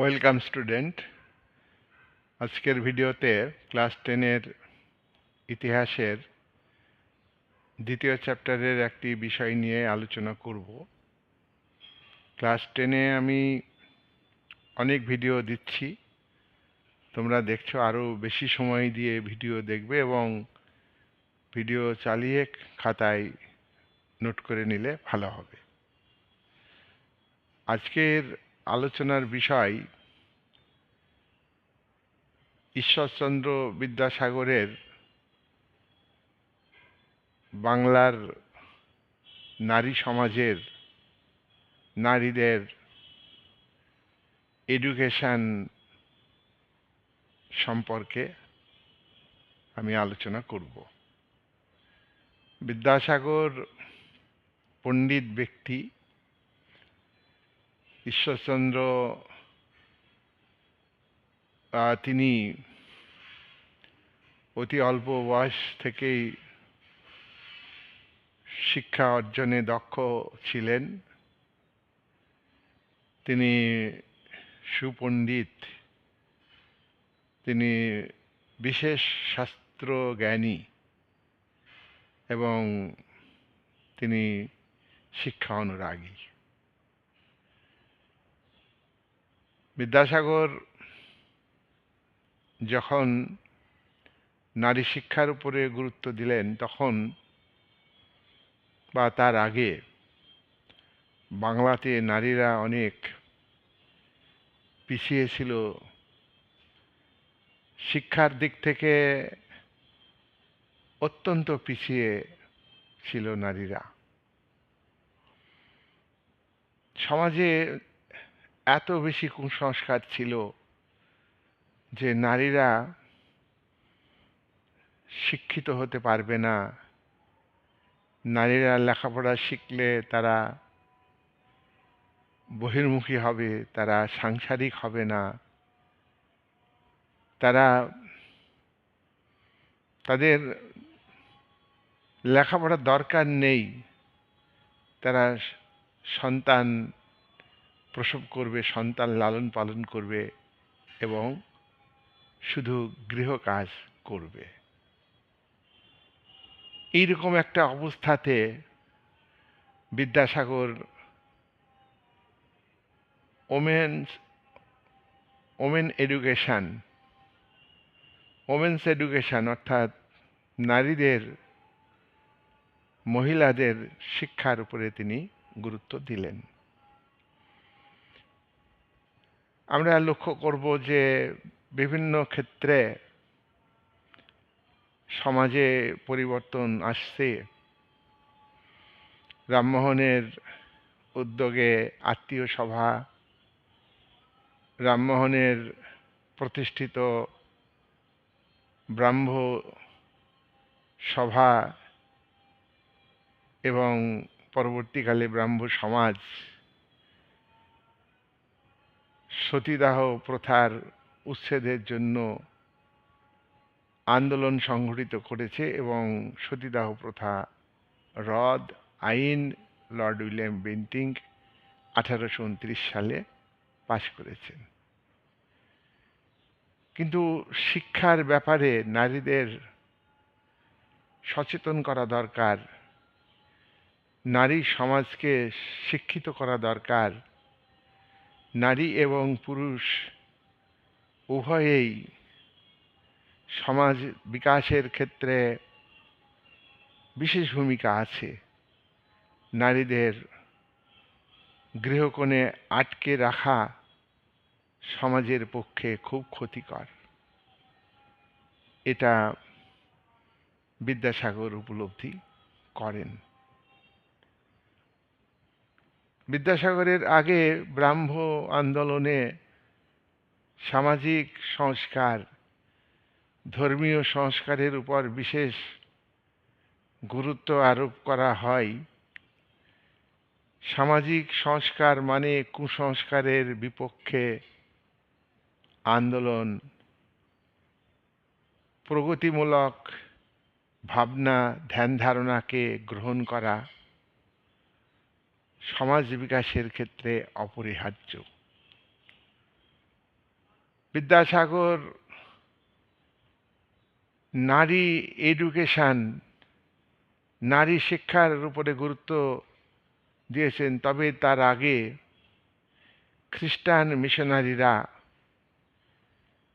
Welcome student. আজকের ভিডিওতে class টেনের ইতিহাসের দ্বিতীয় চ্যাপ্টারের একটি বিষয় নিয়ে আলোচনা করব। ক্লাস টেনে আমি অনেক ভিডিও দিচ্ছি। তোমরা দেখছ আরও বেশি সময় দিয়ে ভিডিও দেখবে এবং ভিডিও চালিয়ে খাতায় নোট করে নিলে ভালো হবে। আজকের আলোচনার বিষয় ঈশ্বরচন্দ্র বিদ্যাসাগরের বাংলার নারী সমাজের নারীদের এডুকেশান সম্পর্কে আমি আলোচনা করব। বিদ্যাসাগর পণ্ডিত ব্যক্তি ঈশ্বরচন্দ্র তিনি অতি অল্প বয়স থেকেই শিক্ষা অর্জনে দক্ষ ছিলেন। তিনি সুপণ্ডিত। তিনি বিশেষ শাস্ত্র জ্ঞানী এবং তিনি শিক্ষা অনুরাগী। বিদ্যাসাগর যখন নারী শিক্ষার উপরে গুরুত্ব দিলেন, তখন বা তার আগে বাংলাতে নারীরা অনেক পিছিয়ে ছিল। শিক্ষার দিক থেকে অত্যন্ত পিছিয়ে ছিল নারীরা। সমাজে এত বেশি কুসংস্কার ছিল যে নারীরা শিক্ষিত হতে পারবে না। নারীরা লেখাপড়া শিখলে তারা বহির্মুখী হবে, তারা সাংসারিক হবে না। তারা তাদের লেখাপড়ার দরকার নেই। তারা সন্তান প্রসব করবে, সন্তান লালন পালন করবে এবং শুধু গৃহ কাজ করবে। এইরকম একটা অবস্থাতে Vidyasagar women's, women education, women's education অর্থাৎ নারীদের, মহিলাদের শিক্ষার উপরে তিনি গুরুত্ব দিলেন। আমরা লক্ষ্য করব যে বিভিন্ন ক্ষেত্রে সমাজে পরিবর্তন আসছে। রামমোহনের উদ্যোগে আত্মীয় সভা, রামমোহনের প্রতিষ্ঠিত ব্রাহ্ম সভা এবং পরবর্তীকালে ব্রাহ্ম সমাজ সতীদাহ প্রথার উচ্ছেদের জন্য আন্দোলন সংঘটিত করেছে এবং সতীদাহ প্রথা রদ আইন লর্ড উইলিয়াম বেন্টিং আঠারোশো উনত্রিশ সালে পাশ করেছেন। কিন্তু শিক্ষার ব্যাপারে নারীদের সচেতন করা দরকার, নারী সমাজকে শিক্ষিত করা দরকার নারী এবং পুরুষ উভয়েই সমাজ বিকাশের ক্ষেত্রে বিশেষ ভূমিকা আছে। নারীদের গৃহকোণে আটকে রাখা সমাজের পক্ষে খুব ক্ষতিকর। এটা বিদ্যাসাগর উপলব্ধি করেন। বিদ্যাসাগরের আগে ব্রাহ্ম আন্দোলনে সামাজিক সংস্কার, ধর্মীয় সংস্কারের উপর বিশেষ গুরুত্ব আরোপ করা হয়। সামাজিক সংস্কার মানে কুসংস্কারের বিপক্ষে আন্দোলন। প্রগতিমূলক ভাবনা, ধ্যান ধারণাকে গ্রহণ করা। সমাজ বিকাশের ক্ষেত্রে অপরিহার্য। বিদ্যাসাগর নারী এডুকেশন, নারী শিক্ষার উপরে গুরুত্ব দিয়েছেন, তবে তার আগে খ্রিস্টান মিশনারিরা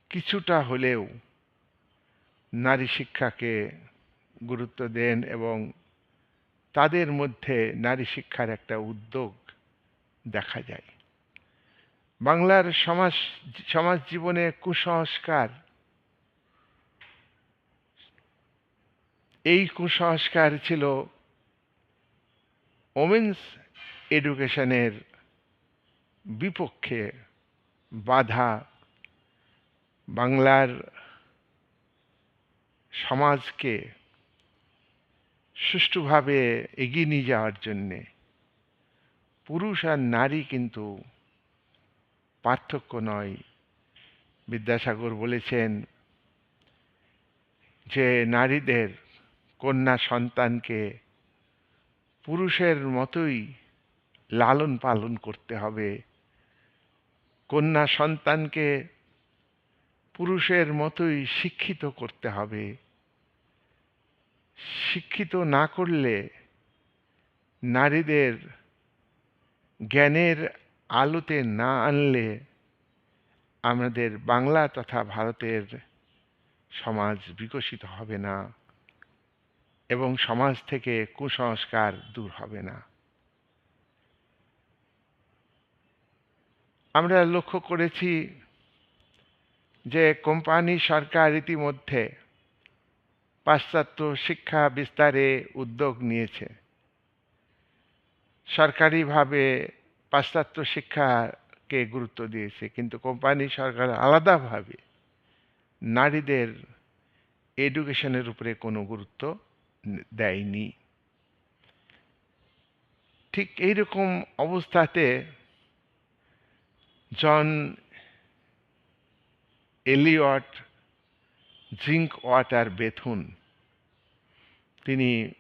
কিছুটা হলেও নারী শিক্ষাকে গুরুত্ব দেন এবং তাদের মধ্যে নারী শিক্ষার একটা উদ্যোগ দেখা যায়। বাংলার সমাজ সমাজ জীবনে কুসংস্কার, এই কুসংস্কার ছিল ওমেন্স এডুকেশনের বিপক্ষে বাধা। বাংলার সমাজকে সুষ্ঠুভাবে এগিয়ে নিয়ে যাওয়ার জন্যে পুরুষ আর নারী কিন্তু পার্থক্য নয়। বিদ্যাসাগর বলেছেন যে নারীদের কন্যা সন্তানকে পুরুষের মতোই লালন পালন করতে হবে। কন্যা সন্তানকে পুরুষের মতোই শিক্ষিত করতে হবে। শিক্ষিত না করলে নারীদের জ্ঞানের আলোতে না আনলে আমাদের বাংলা তথা ভারতের সমাজ বিকশিত হবে না এবং সমাজ থেকে কুসংস্কার দূর হবে না। আমরা লক্ষ্য করেছি যে কোম্পানি সরকার ইতিমধ্যে পাশ্চাত্য শিক্ষা বিস্তারে উদ্যোগ নিয়েছে। সরকারিভাবে পাশ্চাত্য শিক্ষাকে গুরুত্ব দিয়েছে, কিন্তু কোম্পানি সরকার আলাদাভাবে নারীদের এডুকেশনের উপরে কোনো গুরুত্ব দেয়নি। ঠিক এইরকম অবস্থাতে John Elliot Drinkwater Bethune. তিনি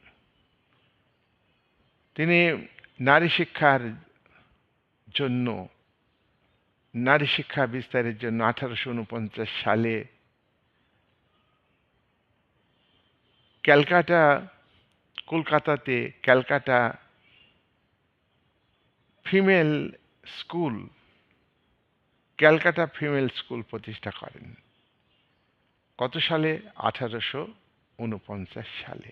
তিনি নারী শিক্ষার জন্য, নারী শিক্ষা বিস্তারের জন্য আঠারোশো উনপঞ্চাশ সালে ক্যালকাটা, কলকাতাতে Calcutta female school, Calcutta female school প্রতিষ্ঠা করেন। কত সালে? আঠারোশো উনপঞ্চাশ সালে।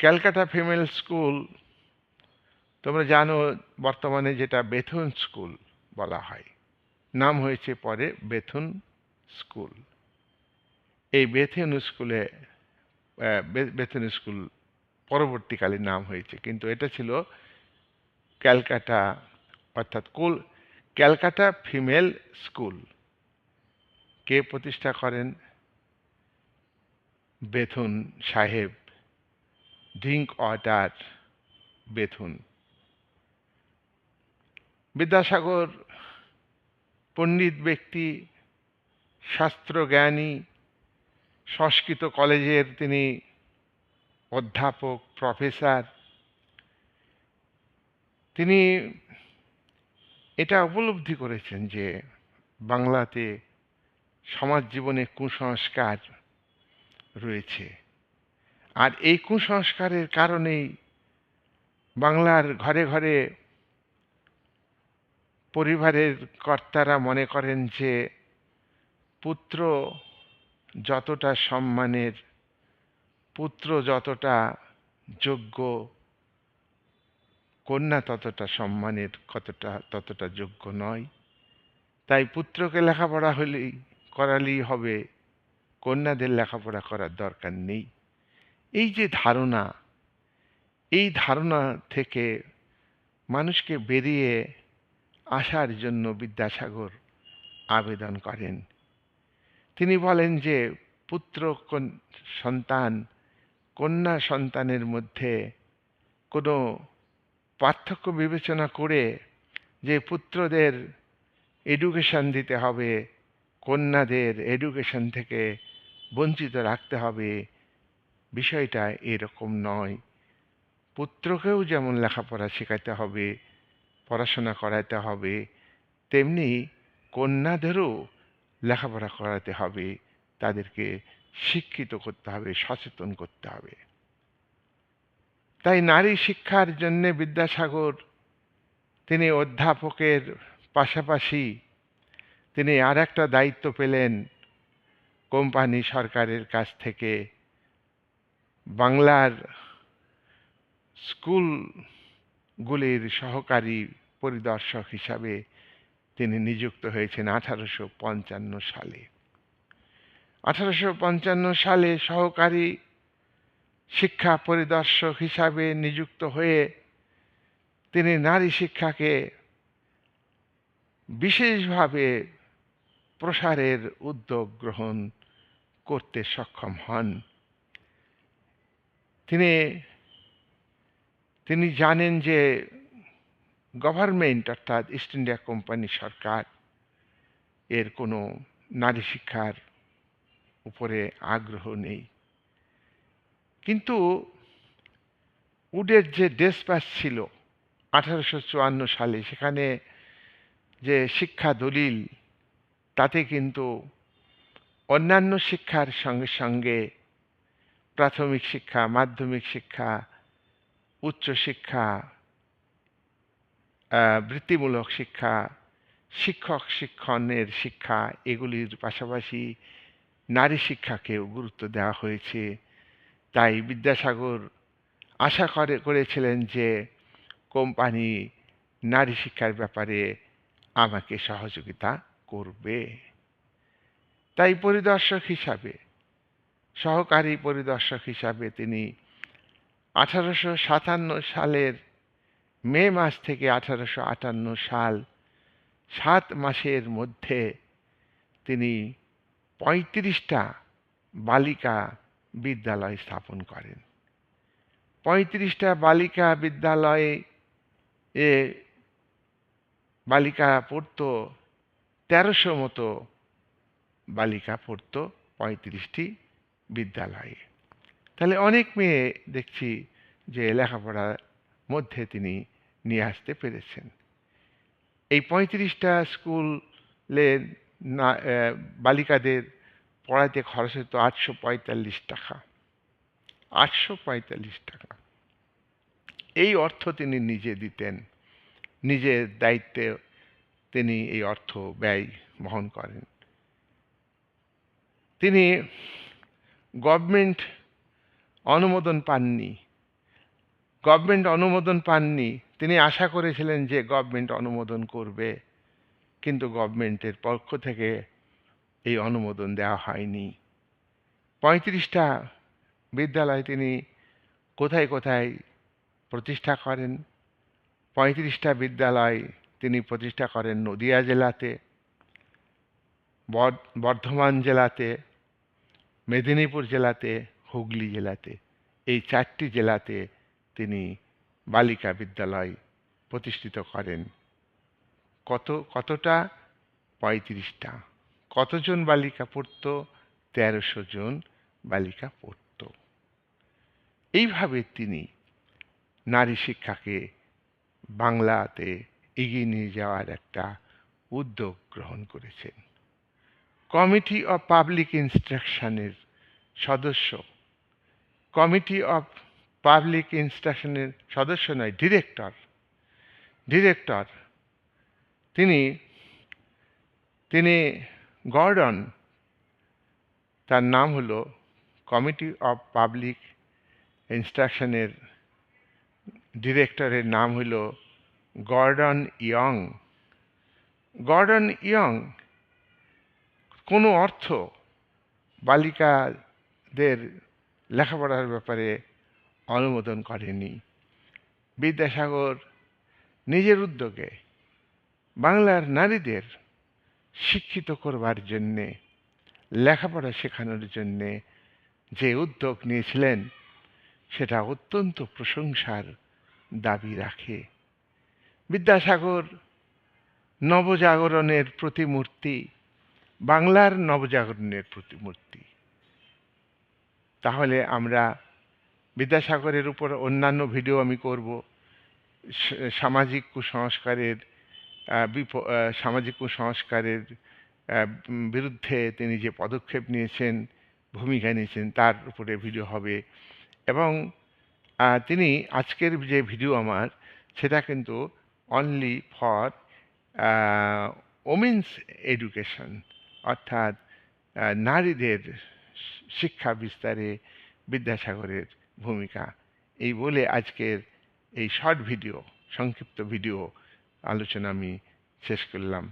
ক্যালকাটা ফিমেল স্কুল, তোমরা জানো বর্তমানে যেটা বেথুন স্কুল বলা হয়। নাম হয়েছে পরে বেথুন স্কুল। এই বেথুন স্কুলে বেথুন স্কুল পরবর্তীকালে নাম হয়েছে, কিন্তু এটা ছিল ক্যালকাটা, অর্থাৎ কুল, ক্যালকাটা ফিমেল স্কুল। কে প্রতিষ্ঠা করেন? বেথুন সাহেব। Drinkwater Bethune. বিদ্যাসাগর, পণ্ডিত ব্যক্তি, শাস্ত্রজ্ঞানী, সংস্কৃত কলেজের তিনি অধ্যাপক, প্রফেসর। তিনি এটা উপলব্ধি করেছেন যে বাংলাতে সমাজ জীবনে কুসংস্কার রয়েছে। আর এই কুসংস্কারের কারণেই বাংলার ঘরে ঘরে পরিবারের কর্তারা মনে করেন যে, পুত্র যতটা সম্মানের, পুত্র যতটা যোগ্য, কন্যা ততটা সম্মানের, কতটা, ততটা যোগ্য নয়। তাই পুত্রকে লেখাপড়া হলেই করালেই হবে। কন্যাদের লেখাপড়া করার দরকার নেই। এই যে ধারণা, এই ধারণা থেকে মানুষকে বেরিয়ে আসার জন্য বিদ্যাসাগর আবেদন করেন। তিনি বলেন যে, পুত্র সন্তান, কন্যা সন্তানের মধ্যে কোনো পার্থক্য বিবেচনা করে যে পুত্রদের এডুকেশন দিতে হবে কন্যাদের এডুকেশন থেকে বঞ্চিত রাখতে হবে। বিষয়টা এরকম নয়। পুত্রকেও যেমন লেখাপড়া শেখাতে হবে, পড়াশোনা করাতে হবে, তেমনি কন্যাদেরও লেখাপড়া করাতে হবে। তাদেরকে শিক্ষিত করতে হবে, সচেতন করতে হবে। তাই নারী শিক্ষার জন্যে বিদ্যাসাগর তিনি অধ্যাপকের পাশাপাশি তিনি আর একটা দায়িত্ব পেলেন কোম্পানি সরকারের কাছ থেকে। বাংলার স্কুলগুলির সহকারী পরিদর্শক হিসাবে তিনি নিযুক্ত হয়েছেন আঠারোশো পঞ্চান্ন সালে। আঠারোশো পঞ্চান্ন সালে সহকারী শিক্ষা পরিদর্শক হিসাবে নিযুক্ত হয়ে তিনি নারী শিক্ষাকে বিশেষভাবে প্রসারের উদ্যোগ গ্রহণ করতে সক্ষম হন। তিনি তিনি জানেন যে গভর্নমেন্ট অর্থাৎ ইস্ট ইন্ডিয়া কোম্পানি সরকার এর কোনো নারী শিক্ষার উপরে আগ্রহ নেই। কিন্তু উডের যে ডেসপ্যাচ ছিল আঠারোশো চুয়ান্ন সালে, সেখানে যে শিক্ষা দলিল তাতে কিন্তু অন্যান্য শিক্ষার সঙ্গে সঙ্গে প্রাথমিক শিক্ষা, মাধ্যমিক শিক্ষা উচ্চশিক্ষা বৃত্তিমূলক শিক্ষা, শিক্ষক শিক্ষণের শিক্ষা, এগুলির পাশাপাশি নারী শিক্ষাকেও গুরুত্ব দেওয়া হয়েছে। তাই বিদ্যাসাগর আশা করে, করেছিলেন যে কোম্পানি নারী শিক্ষার ব্যাপারে আমাকে সহযোগিতা করবে। তাই পরিদর্শক হিসাবে, সহকারী পরিদর্শক হিসাবে তিনি আঠারোশো সাতান্ন সালের মে মাস থেকে আঠারোশো আটান্ন সাল সাত মাসের মধ্যে তিনি পঁয়ত্রিশটা বালিকা বিদ্যালয় স্থাপন করেন। পঁয়ত্রিশটা বালিকা বিদ্যালয়ে এ বালিকা পড়তো তেরোশো মতো বালিকা পড়তো পঁয়ত্রিশটি বিদ্যালয়ে। তাহলে অনেক মেয়ে দেখছি যে লেখাপড়ার মধ্যে তিনি নিয়ে আসতে পেরেছেন। এই পঁয়ত্রিশটা স্কুলে না বালিকাদের পড়াতে খরচ হতো আটশো পঁয়তাল্লিশ টাকা। আটশো পঁয়তাল্লিশ টাকা। এই অর্থ তিনি নিজে দিতেন, নিজের দায়িত্বে তিনি এই অর্থ ব্যয় বহন করেন। তিনি গভর্নমেন্ট অনুমোদন পাননি। গভর্নমেন্ট অনুমোদন পাননি। তিনি আশা করেছিলেন যে গভর্নমেন্ট অনুমোদন করবে, কিন্তু গভর্নমেন্টের পক্ষ থেকে এই অনুমোদন দেওয়া হয়নি। পঁয়ত্রিশটা বিদ্যালয় তিনি কোথায় কোথায় প্রতিষ্ঠা করেন? পঁয়ত্রিশটা বিদ্যালয় তিনি প্রতিষ্ঠা করেন নদিয়া জেলাতে বর্ধমান জেলাতে, মেদিনীপুর জেলাতে, হুগলি জেলাতে। এই চারটি জেলাতে তিনি বালিকা বিদ্যালয় প্রতিষ্ঠিত করেন। কত, কতটা? পঁয়ত্রিশটা। কতজন বালিকা পড়ত? তেরোশো জন বালিকা পড়ত। এইভাবে তিনি নারী শিক্ষাকে বাংলাতে এগিয়ে নিয়ে যাওয়ার একটা উদ্যোগ গ্রহণ করেছেন। কমিটি অফ পাবলিক ইনস্ট্রাকশনের সদস্য। কমিটি অফ পাবলিক ইনস্ট্রাকশনের সদস্য নয় ডিরেক্টর ডিরেক্টর তিনি তিনি গর্ডন তার নাম হলো কমিটি অফ পাবলিক ইনস্ট্রাকশনের ডিরেক্টরের নাম হল গর্ডন ইয়ং গর্ডন ইয়ং কোনো অর্থ বালিকাদের লেখাপড়ার ব্যাপারে অনুমোদন করেনি। বিদ্যাসাগর নিজের উদ্যোগে বাংলার নারীদের শিক্ষিত করবার জন্যে, লেখাপড়া শেখানোর জন্যে যে উদ্যোগ নিয়েছিলেন, সেটা অত্যন্ত প্রশংসার দাবি রাখে। বিদ্যাসাগর নবজাগরণের প্রতিমূর্তি, বাংলার নবজাগরণের প্রতিমূর্তি। তাহলে আমরা বিদ্যাসাগরের উপর অন্যান্য ভিডিও আমি করব। সামাজিক কুসংস্কারের বিপ- সামাজিক কুসংস্কারের বিরুদ্ধে তিনি যে পদক্ষেপ নিয়েছেন, ভূমিকা নিয়েছেন, তার উপরে ভিডিও হবে। এবং তিনি আজকের যে ভিডিও আমার, সেটা কিন্তু অনলি ফর ওমেন্স এডুকেশন অর্থাৎ নারীদের শিক্ষা বিস্তারে বিদ্যাসাগরের ভূমিকা। এই বলে আজকের এই শর্ট ভিডিও সংক্ষিপ্ত ভিডিও আলোচনা আমি শেষ করলাম।